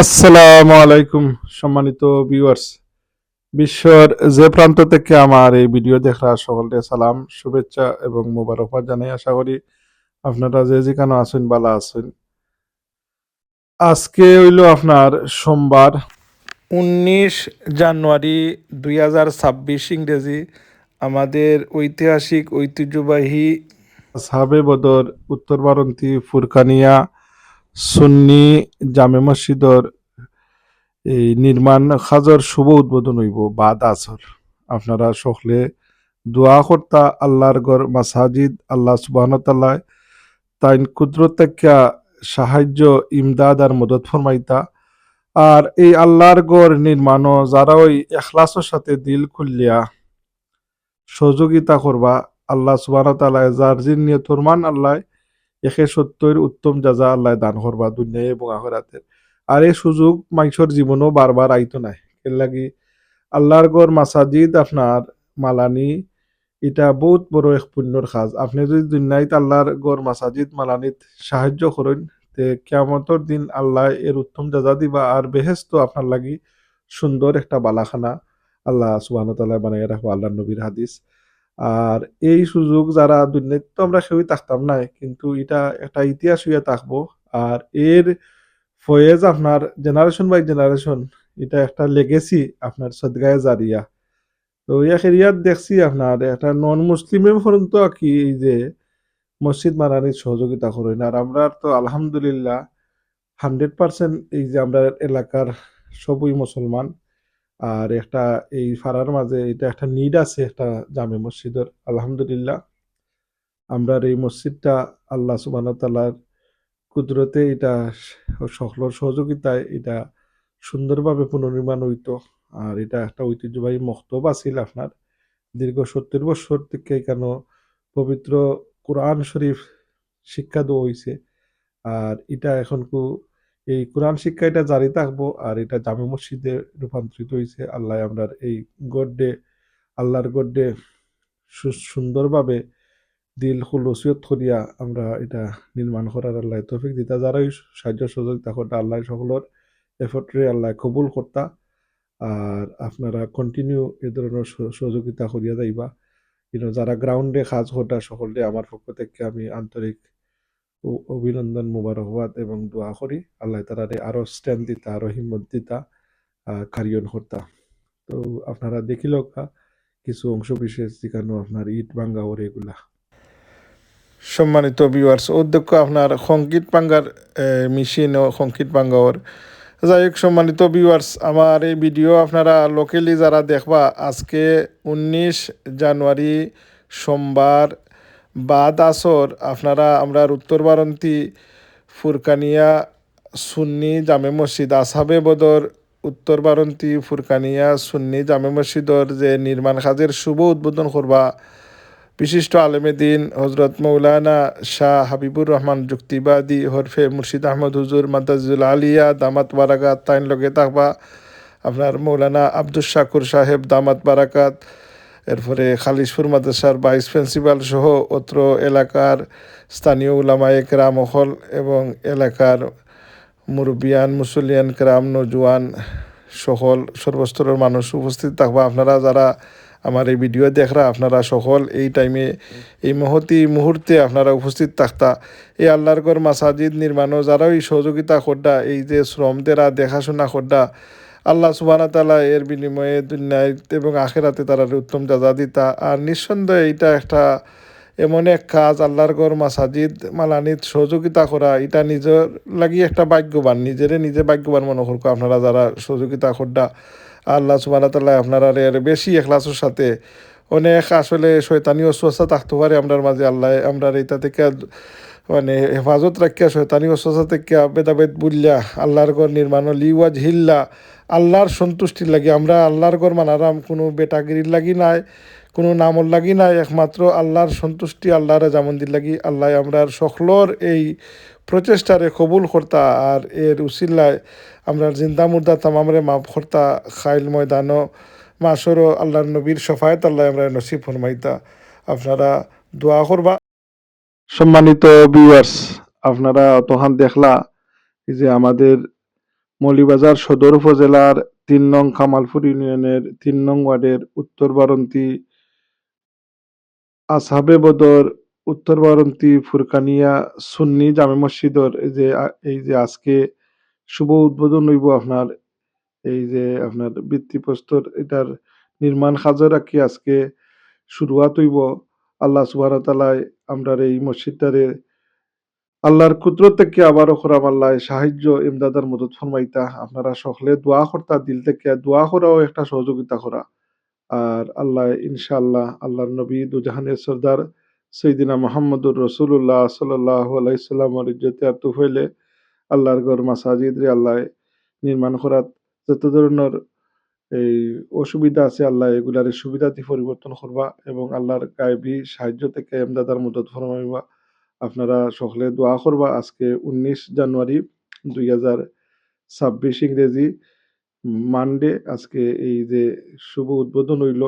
আসসালামু আলাইকুম, সম্মানিত ভিউয়ার্স বিশ্বর যে প্রান্ত থেকে আমার এই ভিডিও দেখা সকলকে সালাম, শুভেচ্ছা এবং মোবারকবাদ জানাই আশা করি আপনারা যে যেখানে আছেন বালা আছেন। আজকে হইল আপনার সোমবার, উনিশ জানুয়ারি দুই হাজার ছাব্বিশ ইংরেজি। আমাদের ঐতিহাসিক ঐতিহ্যবাহী সাবে বদর, উত্তর বারন্তী, ফুরকানিয়া সুন্নি জামে মসজিদর এই নির্মাণ কাজের শুভ উদ্বোধন হইব বাদ আসর। আপনারা সকলে দোয়া কর্তা আল্লাহর গর মাসাজিদ, আল্লাহ সুবাহতাল্লাহ তাইন কুদরত থেকে সাহায্য, ইমদাদ আর মদত ফরমাইতা। আর এই আল্লাহর গড় নির্মাণও যারা ওই এখলাসের সাথে দিল খুলিয়া সহযোগিতা করবা, আল্লাহ সুবাহ তাল্লাহ যার জিন নিয়তর মান আল্লাহ একে সত্যের উত্তম যাজা আল্লাহ দান করবা দুনিয়ায় এবং আখরাতের আর এই সুযোগ মানুষের জীবনও বারবার আইতো নাই। এর লাগি আল্লাহর গড় মাসাজিদ আপনার মালানি এটা বহুত বড় এক পুণ্যর কাজ আপনি যদি দুনিয়ায় আল্লাহর গড় মাসাজিদ মালানিত সাহায্য করেন তে কেমতর দিন আল্লাহ এর উত্তম যাজা দিবা আর বেহেস্ত আপনার লাগি সুন্দর একটা বালাখানা আল্লাহ সুবাহ বানাই রাখব আল্লাহ নবীর হাদিস আর এই সুযোগ যারা দুর্নীতি, তো আমরা কেউই থাকতাম না, কিন্তু এটা একটা ইতিহাস হইয়া থাকব। আর এর ফয়েজ আপনার জেনারেশন বাই জেনারেশন এটা একটা লেগেসি আপনার সদগায়ে জারিয়া। তো এরিয়াত দেখছি আপনার, একটা নন মুসলিমের পর্যন্ত কি যে মসজিদ মারানির সহযোগিতা করেন। আর আমরা তো আলহামদুলিল্লাহ হান্ড্রেড পার্সেন্ট এই যে আমরা এলাকার সবই মুসলমান। আর একটা এই ফাড়ার মাঝে এটা একটা নিড আছে একটা জামে মসজিদের, আলহামদুলিল্লাহ। আমরা এই মসজিদটা আল্লাহ সুবাহ তাল্লার কুদরতে এটা সকলের সহযোগিতায় এটা সুন্দরভাবে পুনর্নির্মাণ হইতো। আর এটা একটা ঐতিহ্যবাহী মক্তব আছিল আপনার। দীর্ঘ সত্তর বছর থেকে কেন পবিত্র কোরআন শরীফ শিক্ষা দেওয়া হয়েছে আর এটা এখন কু এই কোরআন শিক্ষা এটা জারি থাকব আর এটা জামে মসজিদে রূপান্তরিত হয়েছে আল্লাহ আমরার এই গড্ডে, আল্লাহর গড্ডে সুন্দরভাবে দিল খুলসিয়ত করিয়া আমরা এটা নির্মাণ করার আল্লাহ তৌফিক দিতা। যারাই সাহায্য সহযোগিতা করতা, আল্লাহ সকলের এফর্টরে আল্লাহ কবুল করতা। আর আপনারা কন্টিনিউ এ ধরনের সহযোগিতা করিয়া যাইবা। কিন্তু যারা গ্রাউন্ডে কাজ করতা সকলে আমার পক্ষ থেকে আমি আন্তরিক ও- অভিনন্দন মুবারকবাদ এবং দোয়া করি। আল্লাহ তালারে আরও স্ট্রেন্থ দিতা, আরও হিম্মত দিতা কারিয়ন করতা। তো আপনারা দেখিল কিছু অংশ বিশেষ যেখানে আপনার ইট ভাঙ্গা ওর এগুলা। সম্মানিত ভিউয়ার্স অধ্যক্ষ, আপনার সংকীত পাঙ্গার মেশিন ও সংকীত পাঙ্গাওর যাই হোক, সম্মানিত ভিউয়ার্স আমার এই ভিডিও আপনারা লোকেলি যারা দেখবা, আজকে উনিশ জানুয়ারি সোমবার বাদ আসর, আপনারা আমরা উত্তর বারন্তী, ফুরকানিয়া, সুন্নি জামে মসজিদ, আসাবে বদর, উত্তর বারন্তী, ফুরকানিয়া, সুন্নি জামে মসজিদর যে নির্মাণ কাজের শুভ উদ্বোধন করবা, বিশিষ্ট আলেমে দিন হজরত মৌলানা শাহ হাবিবুর রহমান যুক্তিবাদী হরফে মুর্শিদ আহমদ হুজুর মাদাজুল আলিয়া, দামাত বারাকাত, তাইন লগে থাকবা, আপনার মৌলানা আব্দুল শাকুর সাহেব, দামাত বারাকাত এরপরে খালিশপুর মাদ্রাসার ভাইস প্রিন্সিপাল সহ অত্র এলাকার স্থানীয় উলামায়ে কেরাম এবং এলাকার মুরব্বিয়ান মুসলিয়ান কেরাম নজুয়ান সকল সর্বস্তরের মানুষ উপস্থিত থাকবা। আপনারা যারা আমার এই ভিডিও দেখরা, আপনারা সকল এই টাইমে এই মহতি মুহূর্তে আপনারা উপস্থিত থাকতা। এই আল্লাহর গড় মাসাজিদ নির্মাণও যারা এই সহযোগিতা করডা এই যে শ্রম দেরা, দেখাশোনা করডা আল্লাহ সুবানা তালা এর বিনিময়ে দুনিয়ায় এবং আখেরাতে তারা উত্তম যাজা দিতা। আর নিঃসন্দেহে এইটা একটা এমন এক কাজ, আল্লাহর গড় মাসাজিদ মালানিত সহযোগিতা করা। এটা নিজের লাগি একটা ভাগ্যবান, নিজেরে নিজে ভাগ্যবান মনে করব আপনারা যারা সহযোগিতা করডা। আল্লাহ সুবাহ তাল্লাহ আপনারা এর বেশি এখলাসের সাথে অনেক আসলে শয়তানি অস্বস্থা থাকতে পারে আমরার মাঝে। আল্লাহ আমরা এটা থেকে মানে হেফাজত রাখিয়া, শয়তানি অস্বস্থা থেকে বেদাবেদ বুল্লা আল্লাহর ঘর নির্মাণ লিওয়াজ হিল্লা। আল্লাহর সন্তুষ্টির লাগি। আমরা আল্লাহর ঘর মানারাম কোনো বেটাগিরির লাগি নাই, কোনো নামর লাগি নাই। একমাত্র আল্লাহর সন্তুষ্টি, আল্লাহর জামন্দির লাগি। আল্লাহ আমরা সকলর এই প্রচেষ্টারে কবুল করতা আর এর উসিল্লায় আমরা জিন্দা মুর্দা তামামরে মাফ করতা। খাইল ময়দানও মাসরও আল্লাহর নবীর সফায়ত আল্লাহ আমরা নসিব ফরমাইতা। আপনারা দোয়া করবা। সম্মানিত ভিউয়ার্স আপনারা তখন দেখলা যে আমাদের মৌলিবাজার সদর উপজেলার তিন নং কামালপুর ইউনিয়নের তিন নং ওয়ার্ডের উত্তর বারন্তি আসহাবে বদর, উত্তর বারন্তি ফুরকানিয়া সুন্নি জামে মসজিদর যে, এই যে আজকে শুভ উদ্বোধন হইব আপনার, এই যে আপনার ভিত্তিপ্রস্তর এটার নির্মাণ কাজে রাখি আজকে শুরুয়াত হইব। আল্লাহ সুবাহ তালায় আমরা এই মসজিদটারে আল্লাহর কুদরত থেকে আবারও খরাম আল্লাহ সাহায্য ইমদাদার মদত ফরমাইতা। আপনারা সকলে দোয়া করতা, দিল থেকে দোয়া করাও একটা সহযোগিতা করা। আর আল্লাহ, ইনশাআল্লাহ, আল্লাহর নবী দুজাহানের সর্দার সৈদিনা মোহাম্মদুর রসুল্লাহ সাল্লাহ আলাইসাল্লামর ইজ্জতে আর তুফাইলে আল্লাহর গর মাসাজিদ রে আল্লাহ নির্মাণ করাত। যত ধরনের এই অসুবিধা আছে, আল্লাহ এগুলার সুবিধাতে পরিবর্তন করবা এবং আল্লাহর গায়েবী সাহায্য থেকে এমদাদার মদত ফরমাইবা। আপনারা সকলে দোয়া করবা, আজকে উনিশ জানুয়ারি দুই হাজার ছাব্বিশ ইংরেজি মানডে, আজকে এই যে শুভ উদ্বোধন হইল,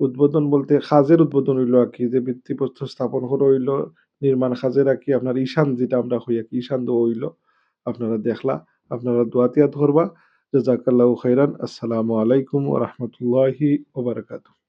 উদ্বোধন বলতে কাজের উদ্বোধন হইল আর কি, যে ভিত্তিপ্রস্তর স্থাপন করা হইল, নির্মাণ কাজের আর কি, আপনার ঈশান যেটা আমরা হই আর কি, ঈশান দেওয়া হইল, আপনারা দেখলা, আপনারা দোয়াতিয়াত করবা, জাজাকাল্লাহু খাইরান আসসালামু আলাইকুম রাহমাতুল্লাহি ওয়া বারাকাতুহু।